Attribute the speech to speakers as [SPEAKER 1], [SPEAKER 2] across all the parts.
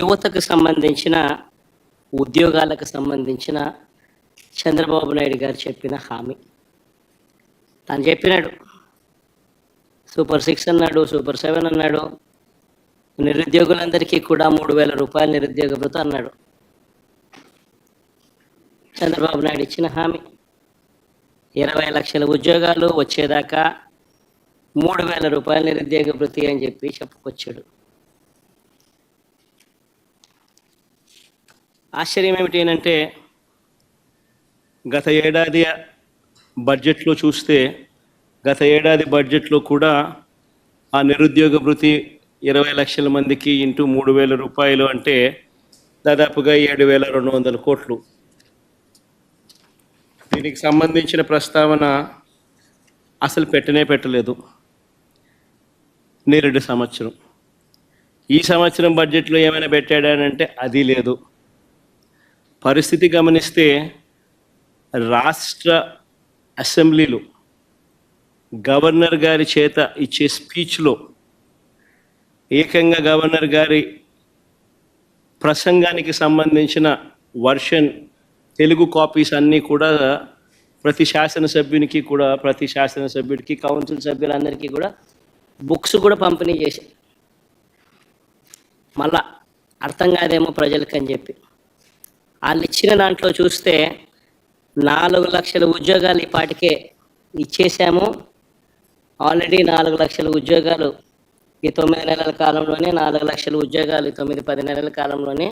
[SPEAKER 1] యువతకు సంబంధించిన ఉద్యోగాలకు సంబంధించిన చంద్రబాబు నాయుడు గారు చెప్పిన హామీ. తను చెప్పినాడు సూపర్ సిక్స్ అన్నాడు సూపర్ సెవెన్ అన్నాడు నిరుద్యోగులందరికీ కూడా మూడు వేల రూపాయలు నిరుద్యోగ భృతి అన్నాడు. చంద్రబాబు నాయుడు ఇచ్చిన హామీ ఇరవై లక్షల ఉద్యోగాలు వచ్చేదాకా మూడు వేల రూపాయల నిరుద్యోగ భృతి అని చెప్పి చెప్పుకొచ్చాడు. ఆశ్చర్యం ఏమిటి అంటే
[SPEAKER 2] గత ఏడాది బడ్జెట్లో చూస్తే గత ఏడాది బడ్జెట్లో కూడా ఆ నిరుద్యోగ వృత్తి ఇరవై లక్షల మందికి ఇంటూ మూడు వేల రూపాయలు అంటే దాదాపుగా ఏడు వేల రెండు వందల కోట్లు. దీనికి సంబంధించిన ప్రస్తావన అసలు పెట్టనే పెట్టలేదు. నేరుడు సంవత్సరం. ఈ సంవత్సరం బడ్జెట్లో ఏమైనా పెట్టాడానంటే అది లేదు. పరిస్థితి గమనిస్తే రాష్ట్ర అసెంబ్లీలో గవర్నర్ గారి చేత ఇచ్చే స్పీచ్లో ఏకంగా గవర్నర్ గారి ప్రసంగానికి సంబంధించిన వర్షన్ తెలుగు కాపీస్ అన్నీ కూడా ప్రతి శాసనసభ్యునికి కూడా ప్రతి శాసనసభ్యుడికి కౌన్సిల్ సభ్యులందరికీ కూడా
[SPEAKER 1] బుక్స్ కూడా పంపిణీ చేశారు. మళ్ళా అర్థం కాదేమో ప్రజలకు అని చెప్పి. వాళ్ళు ఇచ్చిన దాంట్లో చూస్తే నాలుగు లక్షల ఉద్యోగాలు ఈ పాటికే ఇచ్చేసాము ఆల్రెడీ నాలుగు లక్షల ఉద్యోగాలు ఈ తొమ్మిది నెలల కాలంలోనే నాలుగు లక్షల ఉద్యోగాలు తొమ్మిది పది నెలల కాలంలోనే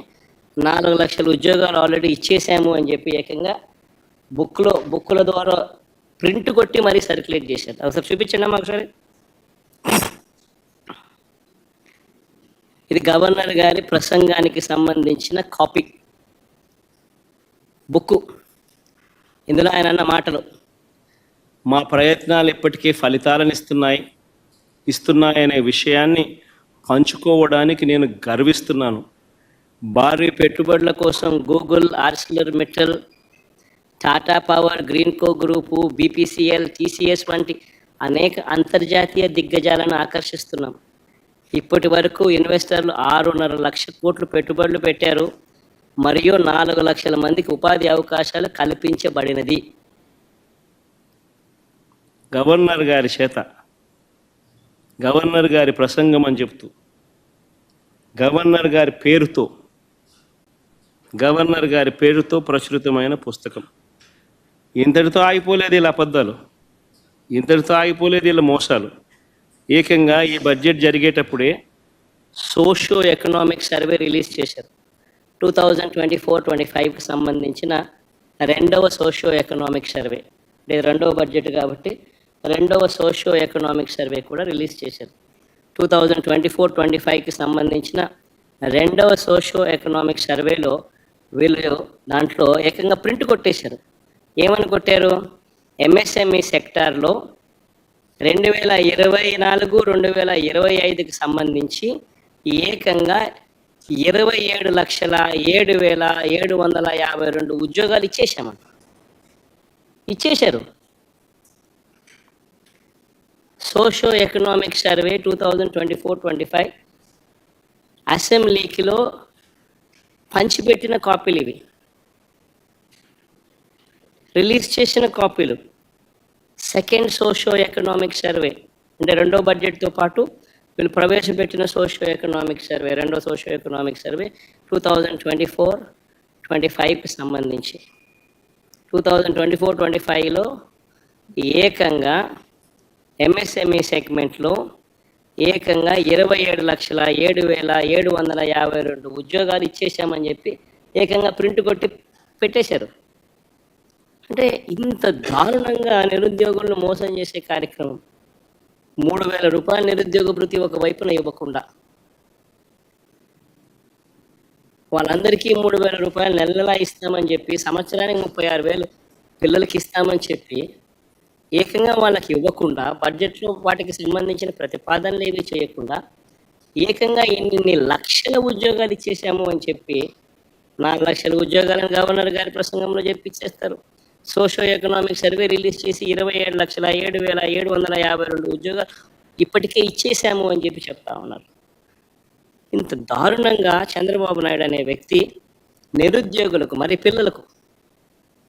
[SPEAKER 1] నాలుగు లక్షల ఉద్యోగాలు ఆల్రెడీ ఇచ్చేసాము అని చెప్పి ఏకంగా బుక్లో బుక్కుల ద్వారా ప్రింట్ కొట్టి మరీ సర్క్యులేట్ చేశారు. ఒకసారి చూపించండి అమ్మా ఒకసారి. ఇది గవర్నర్ గారి ప్రసంగానికి సంబంధించిన కాపీ. బుక్కు. ఇందులో ఆయన అన్న మాటలు
[SPEAKER 2] మా ప్రయత్నాలు ఇప్పటికీ ఫలితాలను ఇస్తున్నాయి ఇస్తున్నాయనే విషయాన్ని పంచుకోవడానికి నేను గర్విస్తున్నాను.
[SPEAKER 1] భారీ పెట్టుబడుల కోసం Google Arcelor Mittal Tata power Greenko group BPCL TCS వంటి అనేక అంతర్జాతీయ దిగ్గజాలను ఆకర్షిస్తున్నాం. ఇప్పటి వరకు ఇన్వెస్టర్లు ఆరున్నర లక్ష కోట్లు పెట్టుబడులు పెట్టారు. మరియు నాలుగు లక్షల మందికి ఉపాధి అవకాశాలు కల్పించబడినది.
[SPEAKER 2] గవర్నర్ గారి చేత గవర్నర్ గారి ప్రసంగం అని చెప్తూ గవర్నర్ గారి పేరుతో గవర్నర్ గారి పేరుతో ప్రచురితమైన పుస్తకం. ఇంతటితో ఆగిపోలేదు ఇలా అబద్ధాలు. ఇంతటితో ఆగిపోలేదు ఇలా మోసాలు. ఏకంగా ఈ బడ్జెట్ జరిగేటప్పుడే
[SPEAKER 1] సోషియో ఎకనామిక్ సర్వే రిలీజ్ చేశారు. Two thousand twenty four twenty ఫైవ్కి సంబంధించిన రెండవ సోషియో ఎకనామిక్ సర్వే అంటే రెండవ బడ్జెట్ కాబట్టి రెండవ సోషియో ఎకనామిక్ సర్వే కూడా రిలీజ్ చేశారు. Two thousand twenty four twenty ఫైవ్కి సంబంధించిన రెండవ సోషియో ఎకనామిక్ సర్వేలో వీళ్ళు దాంట్లో ఏకంగా ప్రింట్ కొట్టేశారు. ఏమని కొట్టారు? ఎంఎస్ఎంఈ సెక్టార్లో రెండు వేల ఇరవై నాలుగు రెండు వేల ఇరవై ఐదుకి సంబంధించి ఏకంగా ఇరవై ఏడు లక్షల ఏడు వేల ఏడు వందల యాభై రెండు ఉద్యోగాలు ఇచ్చేసామంట ఇచ్చేశారు. Socio economic survey two thousand twenty four twenty five అసెంబ్లీకిలో పంచిపెట్టిన కాపీలు ఇవి. రిలీజ్ చేసిన కాపీలు. సెకండ్ సోషో ఎకనామిక్ సర్వే అంటే రెండో బడ్జెట్తో పాటు వీళ్ళు ప్రవేశపెట్టిన సోషియో ఎకనామిక్ సర్వే రెండో socio economic survey two thousand twenty four twenty ఫైవ్కి సంబంధించి. Two thousand twenty four twenty ఫైవ్లో ఏకంగా ఎంఎస్ఎంఈ సెగ్మెంట్లో ఏకంగా ఇరవై ఏడు లక్షల ఏడు వేల ఏడు వందల యాభై రెండు ఉద్యోగాలు ఇచ్చేసామని చెప్పి ఏకంగా ప్రింట్ కొట్టి పెట్టేశారు. అంటే ఇంత దారుణంగా నిరుద్యోగులను మోసం చేసే కార్యక్రమం. మూడు వేల రూపాయల నిరుద్యోగ భృతి ఒక వైపున ఇవ్వకుండా. వాళ్ళందరికీ మూడు వేల రూపాయలు నెల నెలా ఇస్తామని చెప్పి సంవత్సరానికి ముప్పై ఆరు వేలు పిల్లలకి ఇస్తామని చెప్పి ఏకంగా వాళ్ళకి ఇవ్వకుండా బడ్జెట్లో వాటికి సంబంధించిన ప్రతిపాదనలు ఏవి చేయకుండా ఏకంగా ఎన్ని లక్షల ఉద్యోగాలు ఇచ్చేసాము అని చెప్పి నాలుగు లక్షల ఉద్యోగాలను గవర్నర్ గారి ప్రసంగంలో చెప్పిచ్చేస్తారు. సోషో ఎకనామిక్ సర్వే రిలీజ్ చేసి ఇరవై ఏడు లక్షల ఏడు వేల ఏడు వందల యాభై రెండు ఉద్యోగాలు ఇప్పటికే ఇచ్చేసాము అని చెప్పి చెప్తా ఉన్నారు. ఇంత దారుణంగా చంద్రబాబు నాయుడు అనే వ్యక్తి నిరుద్యోగులకు మరి పిల్లలకు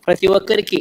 [SPEAKER 1] ప్రతి ఒక్కరికి